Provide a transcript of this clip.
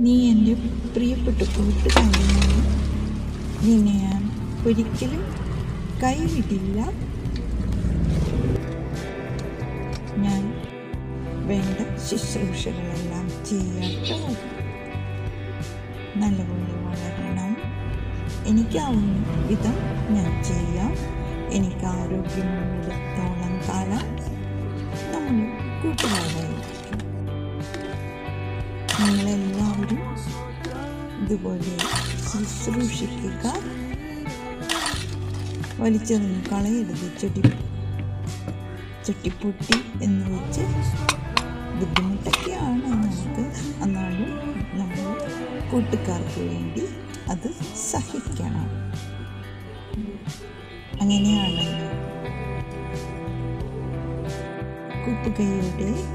നീ എന്റെ പ്രിയപ്പെട്ട കൂട്ടുകാരനാണ് നിന്നെ ഞാൻ ഒരിക്കലും കൈവിടില്ല. ഞാൻ വേണ്ട ശുശ്രൂഷകളെല്ലാം ചെയ്യട്ടോ. നല്ലപോലെ വളരണം. എനിക്കാവുന്ന വിധം ഞാൻ ചെയ്യാം. എനിക്ക് ആരോഗ്യമുള്ളിടത്തോളം കാലം നമ്മൾ കൂട്ടുകാരായിരിക്കും നിങ്ങളെല്ലാവരും ഇതുപോലെ ശുശ്രൂഷിക്കുക. വലിച്ചൊന്നും കളയരുത്. ചെടി ചട്ടിപ്പൊട്ടി എന്ന് വെച്ച് ബുദ്ധിമുട്ടൊക്കെയാണ് നമുക്ക്. എന്നാലും നമ്മൾ കൂട്ടുകാർക്ക് വേണ്ടി അത് സഹിക്കണം. അങ്ങനെയാണല്ലോ കൂട്ടുകയുടെ